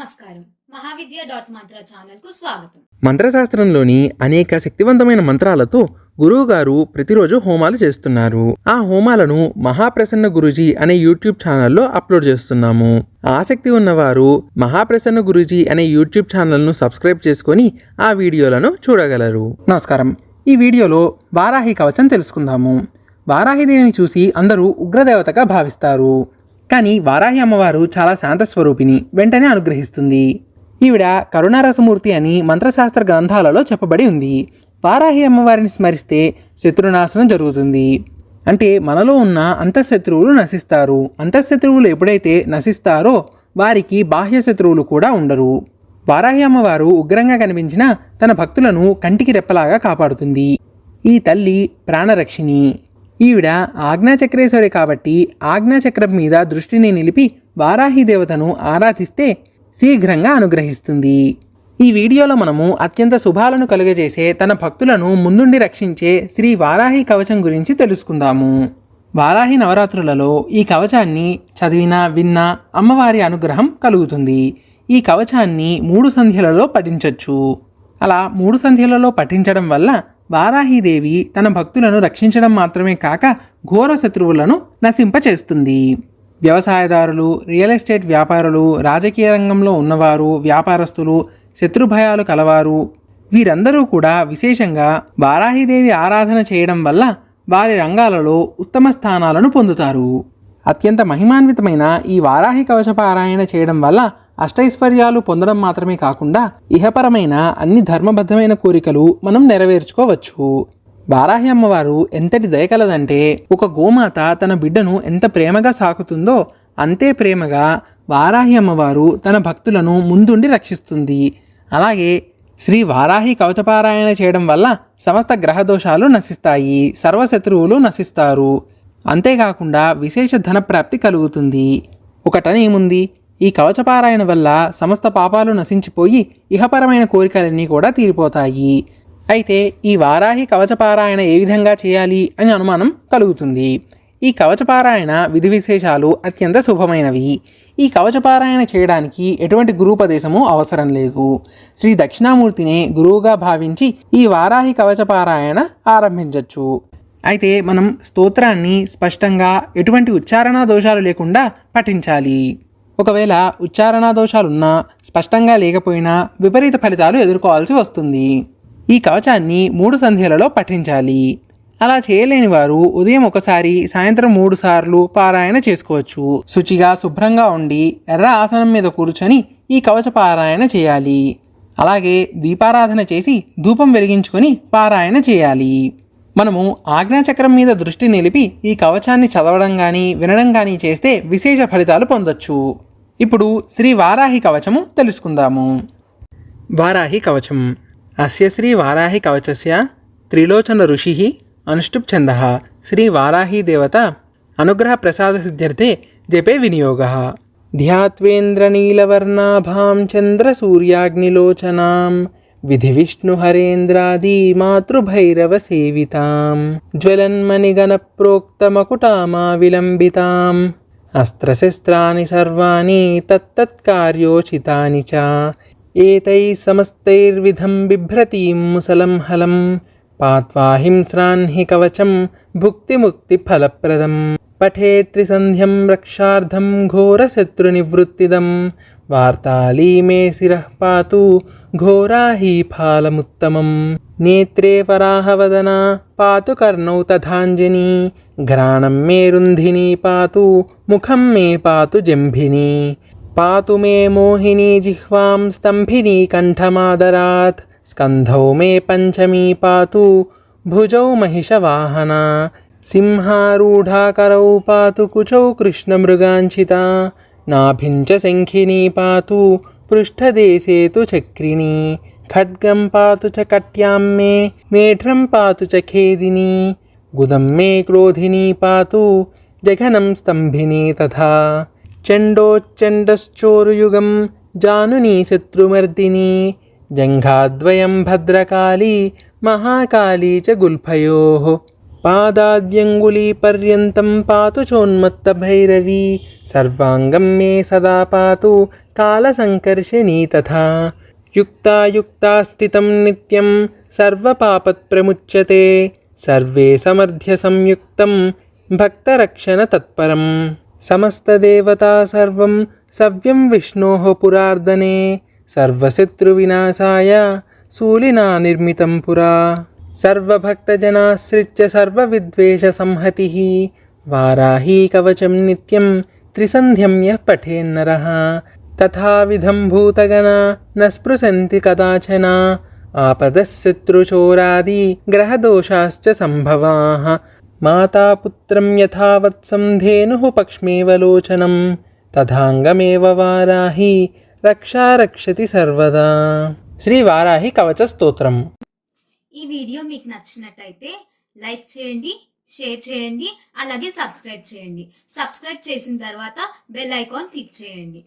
నమస్కారం. మహావిద్య డాట్ మంత్ర ఛానల్కు స్వాగతం. మంత్రశాస్త్రంలోని అనేక శక్తివంతమైన మంత్రాలతో గురువుగారు ప్రతిరోజు హోమాలు చేస్తున్నారు. ఆ హోమాలను మహాప్రసన్న గురుజీ అనే యూట్యూబ్ ఛానల్లో అప్లోడ్ చేస్తున్నాము. ఆసక్తి ఉన్నవారు మహాప్రసన్న గురుజీ అనే యూట్యూబ్ ఛానల్ను సబ్స్క్రైబ్ చేసుకొని ఆ వీడియోలను చూడగలరు. నమస్కారం. ఈ వీడియోలో వారాహి కవచం తెలుసుకుందాము. వారాహిదేవిని చూసి అందరూ ఉగ్రదేవతగా భావిస్తారు. కానీ వారాహి అమ్మవారు చాలా శాంత స్వరూపిణి వెంటనే అనుగ్రహిస్తుంది. ఈవిడ కరుణారసమూర్తి అని మంత్రశాస్త్ర గ్రంథాలలో చెప్పబడి ఉంది. వారాహి అమ్మవారిని స్మరిస్తే శత్రునాశనం జరుగుతుంది. అంటే మనలో ఉన్న అంతఃశత్రువులు నశిస్తారు. అంతఃశత్రువులు ఎప్పుడైతే నశిస్తారో వారికి బాహ్య శత్రువులు కూడా ఉండరు. వారాహి అమ్మవారు ఉగ్రంగా కనిపించిన తన భక్తులను కంటికి రెప్పలాగా కాపాడుతుంది. ఈ తల్లి ప్రాణరక్షిణి. ఈవిడ ఆజ్ఞాచక్రేశ్వరి కాబట్టి ఆజ్ఞాచక్రం మీద దృష్టిని నిలిపి వారాహి దేవతను ఆరాధిస్తే శీఘ్రంగా అనుగ్రహిస్తుంది. ఈ వీడియోలో మనము అత్యంత శుభాలను కలుగజేసే తన భక్తులను ముందుండి రక్షించే శ్రీ వారాహి కవచం గురించి తెలుసుకుందాము. వారాహి నవరాత్రులలో ఈ కవచాన్ని చదివినా విన్నా అమ్మవారి అనుగ్రహం కలుగుతుంది. ఈ కవచాన్ని మూడు సంధ్యలలో పఠించవచ్చు అలా మూడు సంధ్యలలో పఠించడం వల్ల వారాహీదేవి తన భక్తులను రక్షించడం మాత్రమే కాక ఘోర శత్రువులను నశింపచేస్తుంది. వ్యవసాయదారులు రియల్ ఎస్టేట్ వ్యాపారులు రాజకీయ రంగంలో ఉన్నవారు వ్యాపారస్తులు శత్రుభయాలు కలవారు వీరందరూ కూడా విశేషంగా వారాహిదేవి ఆరాధన చేయడం వల్ల వారి రంగాలలో ఉత్తమ స్థానాలను పొందుతారు. అత్యంత మహిమాన్వితమైన ఈ వారాహి కవచపారాయణ చేయడం వల్ల అష్టైశ్వర్యాలు పొందడం మాత్రమే కాకుండా ఇహపరమైన అన్ని ధర్మబద్ధమైన కోరికలు మనం నెరవేర్చుకోవచ్చు. వారాహి అమ్మవారు ఎంతటి దయకలదంటే ఒక గోమాత తన బిడ్డను ఎంత ప్రేమగా సాకుతుందో అంతే ప్రేమగా వారాహి అమ్మవారు తన భక్తులను ముందుండి రక్షిస్తుంది. అలాగే శ్రీ వారాహి కవచపారాయణ చేయడం వల్ల సమస్త గ్రహదోషాలు నశిస్తాయి సర్వశత్రువులు నశిస్తారు. అంతేకాకుండా విశేష ధనప్రాప్తి కలుగుతుంది. ఒకటనేముంది? ఈ కవచపారాయణ వల్ల సమస్త పాపాలు నశించిపోయి ఇహపరమైన కోరికలన్నీ కూడా తీరిపోతాయి. అయితే ఈ వారాహి కవచపారాయణ ఏ విధంగా చేయాలి అని అనుమానం కలుగుతుంది. ఈ కవచపారాయణ విధి విశేషాలు అత్యంత శుభమైనవి. ఈ కవచపారాయణ చేయడానికి ఎటువంటి గురూపదేశము అవసరం లేదు. శ్రీ దక్షిణామూర్తినే గురువుగా భావించి ఈ వారాహి కవచపారాయణ ఆరంభించవచ్చు అయితే మనం స్తోత్రాన్ని స్పష్టంగా ఎటువంటి ఉచ్చారణ దోషాలు లేకుండా పఠించాలి. ఒకవేళ ఉచ్చారణ దోషాలున్నా స్పష్టంగా లేకపోయినా విపరీత ఫలితాలు ఎదుర్కోవాల్సి వస్తుంది. ఈ కవచాన్ని మూడు సంధ్యలలో పఠించాలి. అలా చేయలేని వారు ఉదయం ఒకసారి సాయంత్రం మూడు సార్లు పారాయణ చేసుకోవచ్చు. శుచిగా శుభ్రంగా ఉండి ఎర్ర ఆసనం మీద కూర్చొని ఈ కవచ పారాయణ చేయాలి. అలాగే దీపారాధన చేసి ధూపం వెలిగించుకొని పారాయణ చేయాలి. మనము ఆజ్ఞాచక్రం మీద దృష్టి నిలిపి ఈ కవచాన్ని చదవడం కానీ వినడం కానీ చేస్తే విశేష ఫలితాలు పొందొచ్చు. ఇప్పుడు శ్రీ వారాహి కవచము తెలుసుకుందాము. వారాహి కవచం. అస్య శ్రీ వారాహి కవచస్య త్రిలోచన ఋషి అనుష్టుప్ ఛంద శ్రీ వారాహి దేవత అనుగ్రహ ప్రసాద సిద్ధ్యర్థే జపే వినియోగ. ధ్యాత్వేంద్రనీలవర్ణాభాం చంద్రసూర్యాగ్నిలోచనాం విధి విష్ణుహరేంద్రాది మాతృభైరవ సేవితాం. జ్వలన్మణిగణ ప్రోక్తమకుటామా విలంబితాం అస్త్రశస్త్రాన్ని సర్వాణి తత్తత్కార్యోచితాని చ ఏతై సమస్తైర్విధం బిభ్రతీం ముసలం హలం పాత్వా హింస్రాన్హి కవచం భుక్తిముక్తిఫలప్రదం పఠే త్రిసంధ్యం రక్షార్థం ఘోరశత్రునివృత్తిదం वार्ताली मे शिरः पातु घोरा हि फालमुत्तमम्। नेत्रे वराहवदना, पातु कर्णौ तथाञ्जनी, घ्राणं मे रुन्धिनी पातु, मुखं मे पातु जम्भिनी। पातु मे मोहिनी जिह्वां, स्तम्भिनी कण्ठमादरात्। स्कन्धौ मे पञ्चमी पातु, भुजौ महिषवाहना। सिंहारूढाकरौ पातु कुचौ कृष्णमृगाञ्छिता నాభించ శంఖినీ పాతు పృష్ఠదేశే తు చక్రిణీ ఖడ్గం పాతు చ కట్యాం మే మేఢ్రం పాతు చ ఖేదిని గుదం మే క్రోధిని పాతు జఘనం స్తంభిని తథా చండోచ్చండశ్చోరుయుగం జానుని శత్రుమర్దిని జంఘాద్వయం భద్రకాళీ మహాకాళీ చ గుల్ఫయోః पादाद्यङ्गुलीपर्यन्तं पातु चोन्मत्तभैरवी सर्वाङ्गं मे सदा पातु कालसङ्कर्षिणी तथा युक्ता युक्ता स्थितं नित्यं सर्वपापत्प्रमुच्यते सर्वे समर्थ्यसंयुक्तं भक्तरक्षणतत्परं समस्तदेवता सर्वं सव्यं विष्णोः पुरार्दने सर्वशत्रुविनाशाय शूलिना निर्मितं पुरा నిర్మితం పురా సర్వభక్తజనాశ్రిత్య సర్వవిద్వేషసంహతిः వారాహీ కవచం నిత్యం త్రిసంధ్యం యः పఠేన్నరः. తథావిధం భూతగణా న స్పృశంతి కదాచన. ఆపదः శత్రుచోరాది గ్రహదోషాశ్చ సంభవాः. మాతాపుత్రం యథావత్సం ధేనుः పక్ష్మేవలోచనం తథాంగమేవ వారాహి రక్షా రక్షతి సర్వదా. శ్రీ వారాహి కవచ స్తోత్రం. ఈ వీడియో మీకు నచ్చినట్టయితే లైక్ చేయండి షేర్ చేయండి అలాగే సబ్స్క్రైబ్ చేయండి. సబ్స్క్రైబ్ చేసిన తర్వాత బెల్ ఐకాన్ క్లిక్ చేయండి.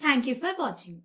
Thank you for watching